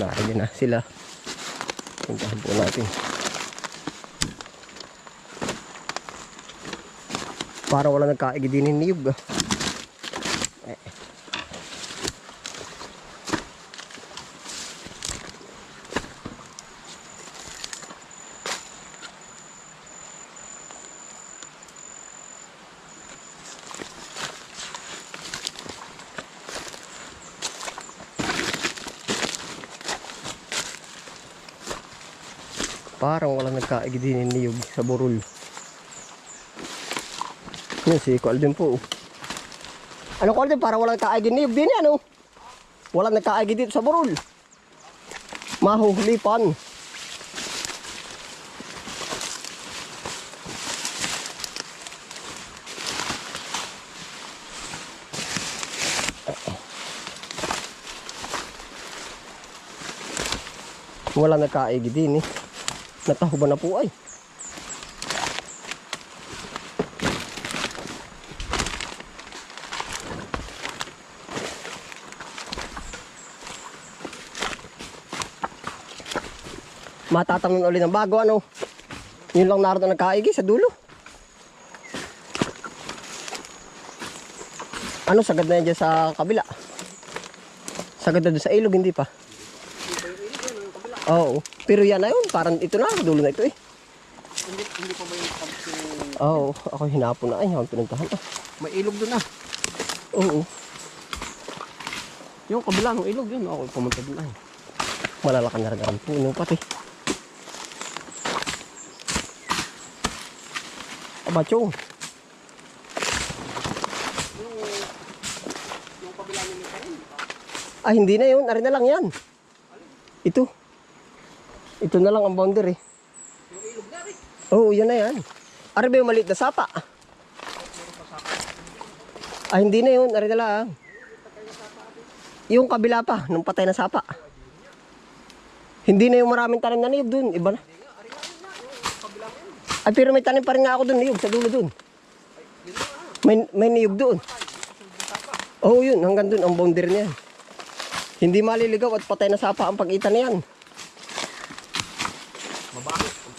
Nakakagyan na sila. Puntahan po natin. Para wala nagkaigi din ni Niyog. ah. Parang walang nagkaigi din ni Niyog sa burol. Yan si Kualdin po. Ano Kualdin? Parang walang nagkaigi ni Niyog din yan oh. Walang nagkaigi dito sa burol. Mahuhulipan. Wala nagkaigi din eh. Natahuban na po ay. Matatamnan ulit ng bago ano. Yun lang naroon na nagkaigi sa dulo. Ano sagad na yan dyan sa kabila? Sagad na doon sa ilog, hindi pa. Oo. Pero yan na yun. Parang ito na. Dulo na ito eh. Hindi, hindi pa ba yung pump yung... Oo. Ako hinapon na. Ay, ako pinuntahan. Ah. May ilog doon ah. Oo. Yung kabila ng ilog yun. Ako pumunta doon ay. Malalakan na rin ang puno pati. Aba, chong. Yung kabila nila pa rin. Ah, hindi na yun. Ari na lang yan. Ito. Ito na lang ang boundary. Oo, yan na yan. Ari ba yung maliit na sapa? Ah, hindi na yun. Ari na lang. Yung kabila pa, nung patay na sapa. Hindi na yung maraming tanim na niyog dun. Iba na. Ay, pero may tanim pa rin nga ako dun, niyog, sa dulo dun. May, may niyog doon. Oo, yun. Hanggang dun, ang boundary niyan. Hindi maliligaw at patay na sapa ang pagitan yan. Mabangis. Ang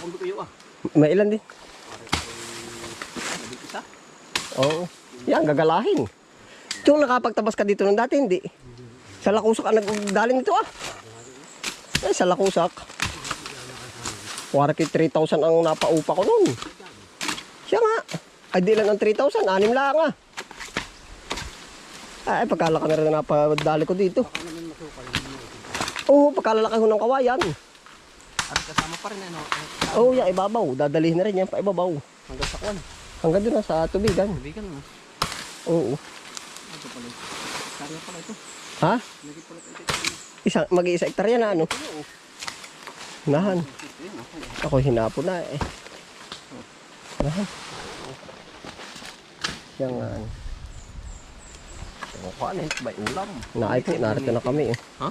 kung kayo ah. May ilan din. Isa. Oo. Yan, gagalahin. Ito, nakapagtabas ka dito ng dati, hindi. Sa Lakusak ang nagdaling ito ah. Eh, sa Lakusak. Waraki 3,000 ang napaupa ko noon. Siya nga. Ay, di lang ang 3,000. Anim lang ah. Ay, pagkalaki na rin napadali ko dito. Oo, pagkalalaki ko ng kawayan. At kasama pa rin ano. Oo, yan, ibabaw. Dadalihin na rin yan, pa ibabaw. Hanggang sa kwan. Hanggang doon na sa tubigan. Nabigan mo. Oo. Ito pala. Kaya pala ito. Ha? Nagit pala ito. Isa, mag-iisa hektarya na ano? Oo. Nahan. Ako. Hinapo na eh. Nahan. Yan nga. ano. Ang kwan eh. May ulam. Naay po, narito na kami eh. Ha?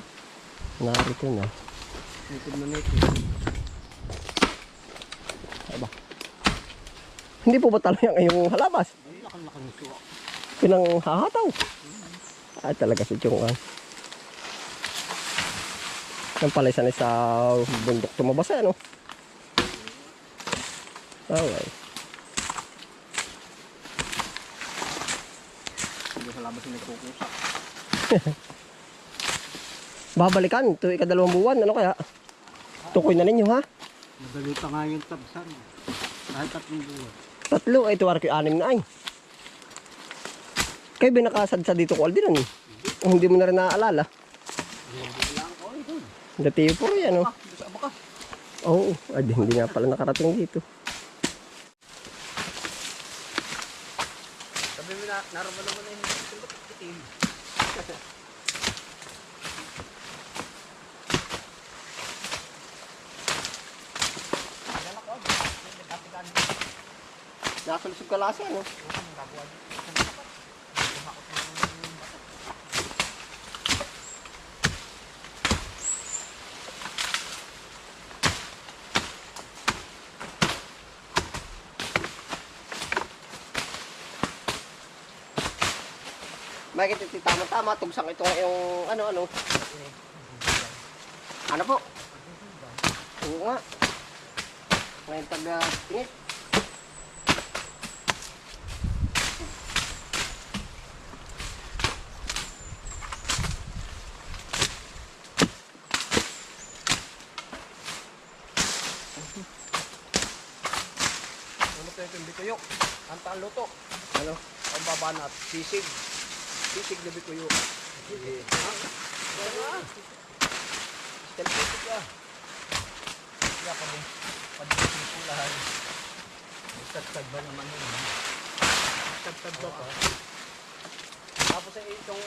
Narito na. Nitid na nito. Aba. Hindi po ba talaga yung halabas? Pinang hahataw. Ah, talaga si Chong ah. Yan pala isa sa bundok tumabas eh, ano? Okay. Hindi sa labas yung nagkukusak. Babalikan, ito ikadalawang buwan, ano kaya? Tukoy na ninyo ha? Madali pa nga yung tabsan. Kahit tatlong buwan. Tatlo, ay tuwar kayo anim na ay. Kayo binakasad sa dito ko aldinan eh. Oh, hindi mo na rin naaalala. Ko. Dati po rin ano. Oo, ay di- hindi nga pala nakarating dito. Sabi mo na, naroon naman na yung Nakalusog ka lasa ano? May kita tama-tama, tugsang ito yung ano ano. Po? Oo nga. Ngayon taga tingit. Ano tayo yung bituyok? Ang taang luto. Ano? Ang baba na sisig. Sisig na bituyok. Sige. Ha? Kaya Sisig ka. Kaya pa mo. Pag-isip ko lahat. Tagtag ba naman yun? Tagtag ba pa? Tapos ay itong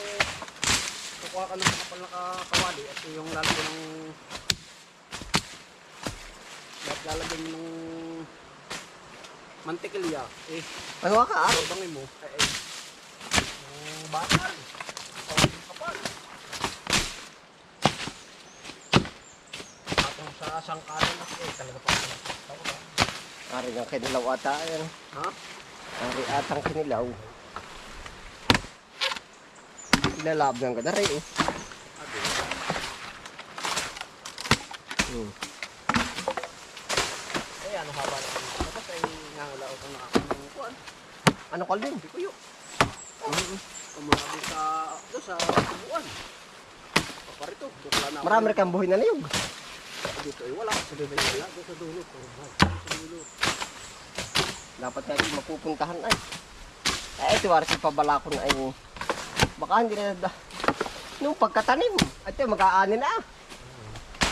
kukuha ka ng kapal na kawali at yung lalagyan ng lalagyan ng mantikilya eh Ano ka ah? Bangin mo. Ay, ay. Yung bakal. Kapal. Atong sa sangkalan na eh, talaga pa. Tawag ba? Ari nga kinilaw ata yan. Ha? Ari atang kinilaw. Ilalabyan ka na rin eh. Adi. Hmm. Eh, ano haba na ito? Tapos ay nangula ako ng aking kuwan. Ano kalbing? Hindi ko yun. Kumulabi sa, doon sa tubuan. Paparito. Marami rin kang buhay na niyog. Dito ay wala. Sa dulo wala. Doon sa dulo. Sa dulo. Dapat natin mapupuntahan ay. Eh, ito waras yung pabala ko na ay. Baka hindi na. Nung pagkatanim, ito mag-aani na.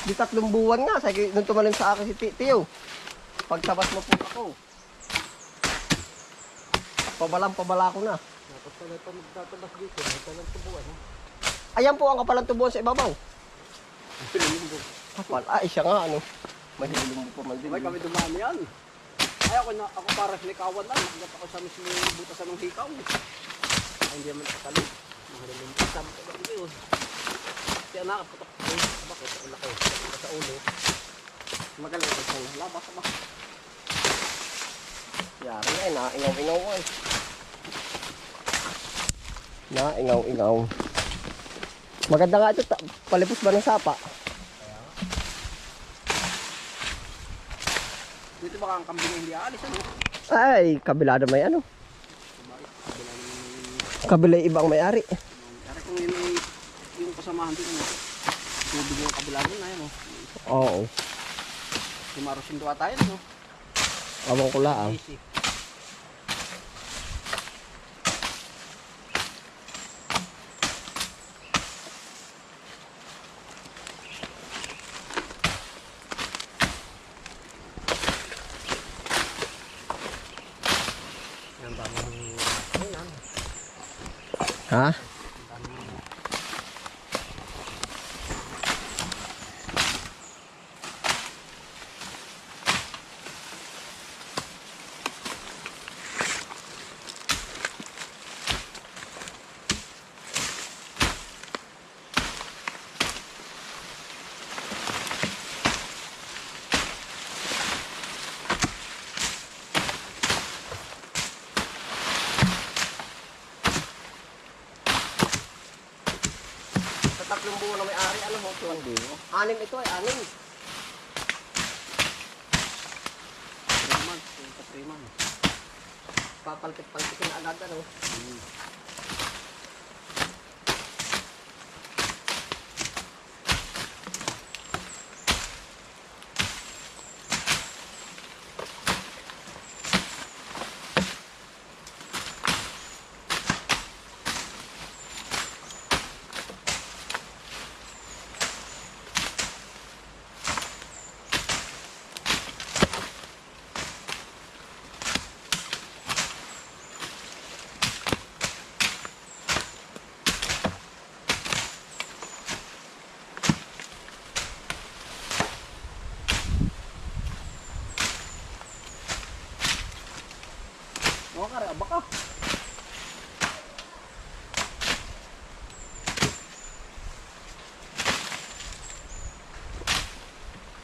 Di tatlong buwan nga, sa nung tumalim sa akin si Ti- Tiyo. Pagtabas mo po ako. Pabalang pabala ko na. Tapos pala pa magtatabas dito. May tubuan. ha? Ayan po ang kapalang tubuan sa ibabaw. Kapal. Ay, siya nga ano. Mahilong mo pa man din. Ay, kami dumami yan. Ay, ako, na, ako para sinikawan lang. Nakagat ako sa mismo butasan ng hikaw. Ay, hindi naman nakatalo. Mahalilong po. Sabi ko, bakit yun? Kaya nakaputok ko. Bakit? Ang laki. Sa ulo. Magaling labas ba? Yari eh, naingaw-ingaw ko eh. Naingaw-ingaw. Maganda nga ito, palipos ba ng sapa? Dito baka ang kambing hindi aalis. Ano? Ay, kabila na may ano. Kabila yung ibang may-ari. Kaya kung yun ay yung kasamahan din mo. Tubig yung kabila doon na yun. Oh. Oo. Sumarusin doon tayo. No? Awang ko lang. Easy. Ha? Anim ito ay anim. Three months. three months. Papalpit-palpitin agad ano. Oo,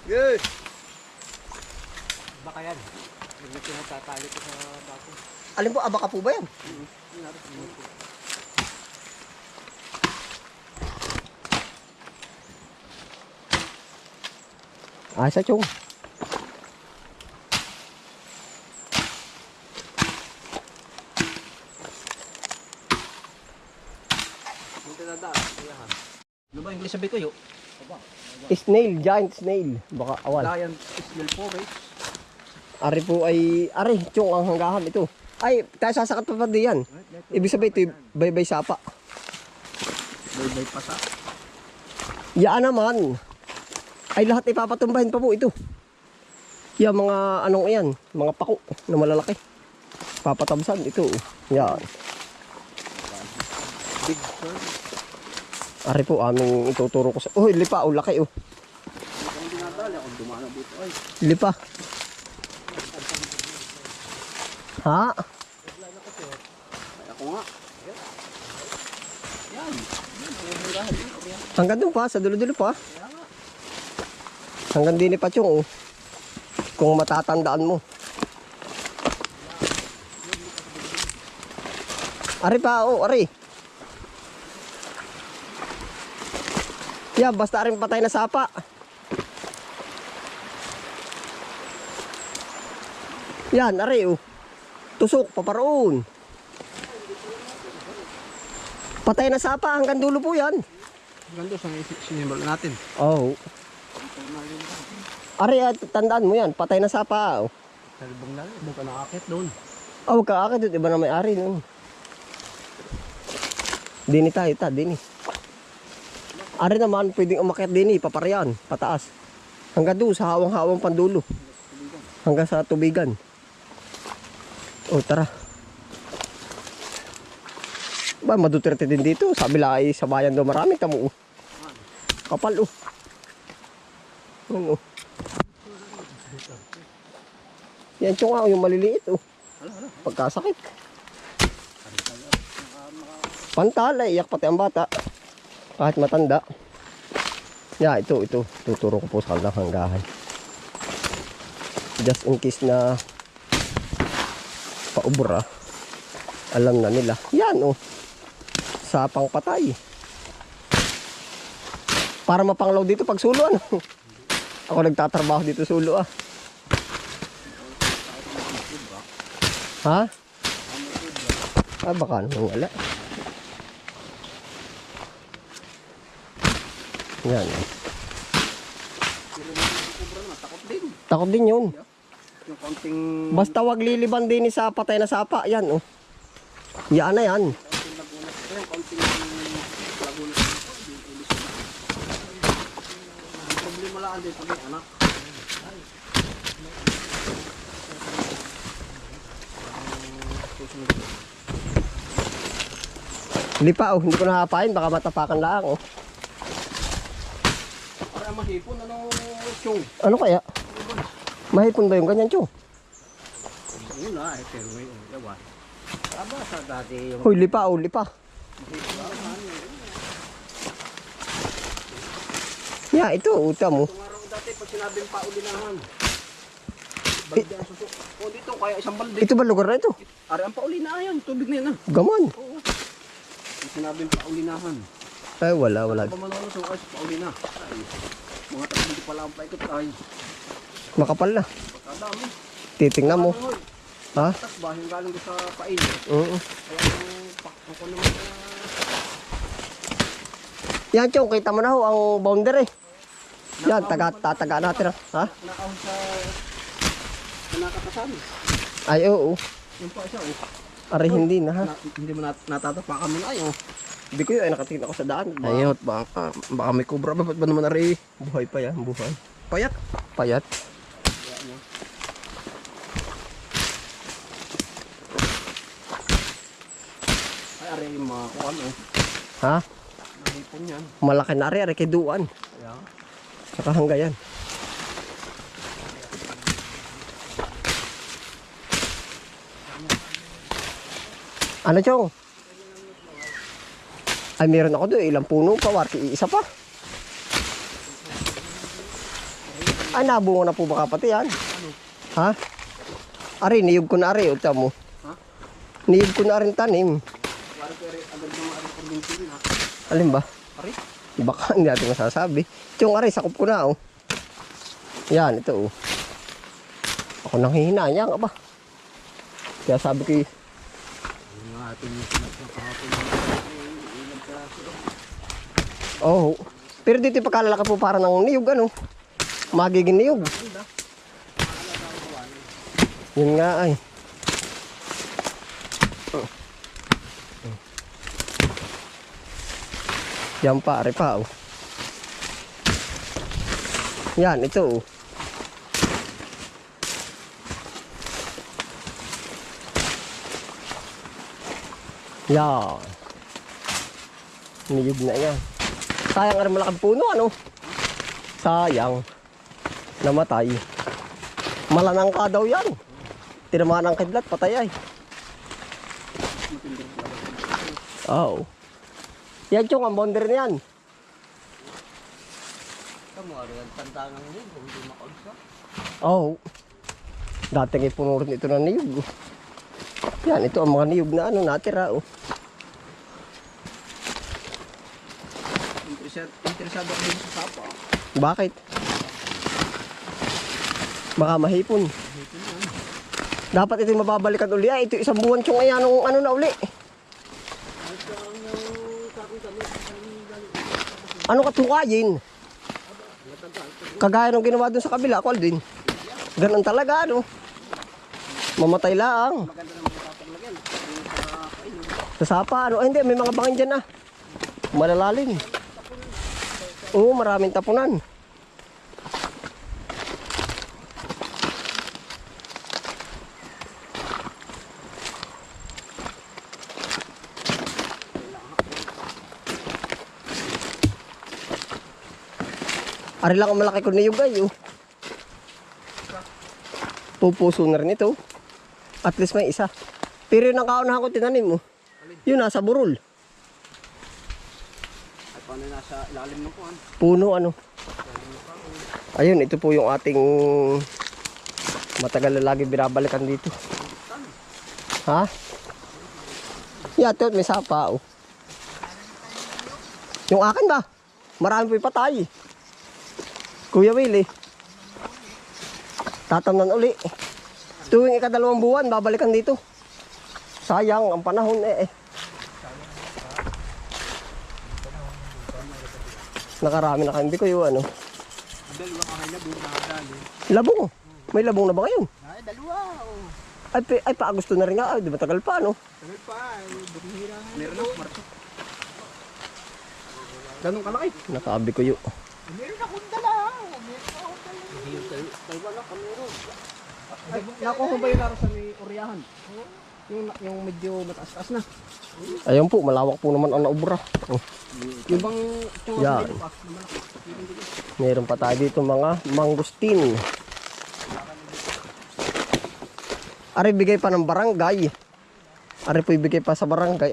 Yes! Baka yan. Hindi ko natatali ko sa bako. Alin po, ah, abaka po ba yan? Mm -hmm. Ah, sa chong. Ano ba yung sabi ko yun? Snail, giant snail. Baka awan. Lion Ismail Forest. Ari po ay, ari, chong ang hanggahan ito. Ay, tayo sasakat pa pa diyan. Ibig sabihin ito, bye-bye sapa. Bay-bay pa sa. Yaan naman. Ay lahat ipapatumbahin pa po ito. Yan mga anong yan, mga pako na malalaki. Papatabsan ito. Yan. Big Bird. Ari po aming ituturo ko sa... Oh, lipa. Oh, laki oh. Lipa. Ha? Ako nga. Hanggang doon pa, sa dulo-dulo pa. Hanggang din pa chong. oh. Kung matatandaan mo. Ari pa, oh, ari. Yeah, basta rin patay na sapa. Yan, ari, oh. Tusok, paparoon. Patay na sapa, hanggang dulo po yan. Ganda sa sinimol natin. Oh. Ari, ah, tandaan mo yan. Patay na sapa. Oh, Talbong na rin. Buka nakakit doon. oh huwag ka akit doon. Iba na may ari. No? Dini tayo, ta. Dini. Ari naman, pwedeng umakyat dini. Paparian. Pataas. Hanggang doon, sa hawang-hawang pandulo. Hanggang sa tubigan. Oh, tara. Ba, maduterte din dito. Sabi lang ay sa bayan daw marami. Tamo, oh. Kapal, oh. Ano, oh. Yan chong nga, oh, yung maliliit, oh. Pagkasakit. Pantala, iyak pati ang bata. Kahit matanda. Ya, ito, ito. Tuturo ko po sa kanilang hanggahan. Just in case na paubra. Alam na nila. Yan, oh. Sapang patay. Para mapanglaw dito pag sulo, ano? Ako nagtatrabaho dito sulo, ah. Ha? Ah, baka naman wala. Yan. Takot din. Takot din yun. Yung konting... Basta wag liliban din sa patay na sapa. Yan, oh. Yan na yan. problema lang din pag anak. Lipa, oh. Hindi ko nahapain. Baka matapakan lang, oh. Mahipon, ano, chong. Ano kaya? Mahipon ba yung ganyan, Chong? Yun na, eh, pero may yawan. Aba, sa dati yung... Hoy, lipa, oh. Lipa. Ya, ito, uta mo. Kung araw dati, pag sinabing paulinahan. Balde ang suso. O dito, kaya isang balde. Ito ba lugar na ito? Ari ang paulinahan yan, tubig na yan ah. Gaman. Oo. Pag sinabing paulinahan. Ay, wala, wala. Pag manolo sa ay, sa paulina. Ay, mga tayo hindi pala ang paikot ay. Makapal na. Pagkadami. Titingnan mo. Ha? Tas ba, yung galing sa pain. Oo. Kaya ang pakto ko naman na... Yan, Chong. Kita mo na ho ang boundary. Yan, taga, tataga natin. Ha? Nakahon sa... sa nakatasan. Ay, oo. Yung pa isa, oh. Ari, hindi na, ha? Na, hindi mo nat natatapakan mo na ayo. Hindi ko yun. Ay, nakatingin ako sa daan. Ay, Ayot, baka, baka may kubra ba? Ba't ba naman nari? buhay pa yan. Buhay. Payat. Payat. Ay, ari yung mga kuwan, oh. Ha? Nahipon yan. Malaki na ari. Ari, kay Duan. Kaya, Saka hangga yan. Ano, Chong? Ay, meron ako doon. Ilang puno pa. Warki, isa pa. Ay, nabungo na po baka pati yan. Ha? Ari, niyog ko na ari. Uta mo. Ha? Niyog ko na tanim. yung ari na. Alin ba? Ari? Baka hindi natin masasabi. Chong, ari, sakop ko na, oh. Yan, ito oh. Ako nang hihinayang, aba. Kaya sabi ko, eh, Yung ating sinasya kahapon ng ilang piraso. Oh. Pero dito pagkalalaki po para ng niyog, ano. Magiging niyog. Yun nga ay. Yan pare pa oh. Yan, ito oh. Yan. Niyog na yan. Sayang ang malaking puno, ano? Sayang. Namatay. Malanang ka daw yan. Tinamaan ng kidlat, patay ay. Oo. Yan yung ang bonder na yan. Kamu, yan, tantangan yun, kung hindi makaulsa. Oo. Dating ipuno rin ito ng niyog. oh. Yan, ito ang mga niyog na ano natira. Oh. Interesado, ako din sa sapa. Bakit? Baka mahipon. Dapat ito mababalikan uli. Ay, ito isang buwan yung ayan ng ano na uli. Ano ka tukayin? Kagaya nung ginawa dun sa kabila, kwal din. Ganun talaga, ano? Mamatay lang. Sa sapa, ano? Ay, hindi, may mga bangin dyan ah. Malalalim. Oo, maraming tapunan. Ari lang ang malaki ko na yung gayo. Pupuso na rin ito. At least may isa. Pero yung nakaunahan ko tinanim mo. Yun nasa burol. Paano nasa ilalim ng kuhan? Puno ano. Ayun, ito po yung ating matagal na lagi binabalikan dito. Ha? Yeah, ito, may sapa oh. Yung akin ba? Marami po patay. Kuya Willie. Tatamnan uli. Tuwing ikadalawang buwan, babalikan dito. Sayang ang panahon eh. eh. Nakarami na kayo. Hindi ko yung ano. Dalawang ahay na doon nakadali. Labong. May labong na ba ngayon? Ay, dalawa. Oh. Ay, pa- ay pa gusto na rin nga. Ay, di ba tagal pa, no? Tagal pa. Ay, bumihira. Meron ako, Marto. Ganun kalaki. Nakabi ko yun. Meron akong dala. Meron akong dala. Dalawa lang kami ron. Nakuha ba yung laro sa may Oriyahan? Yung, yung medyo mataas-taas na. Ayun po, malawak po naman ang naubra. Oh, Yung bang Yan. sa pa, meron pa tayo dito mga mangustin. Ari bigay pa ng barangay. Ari po ibigay pa sa barangay.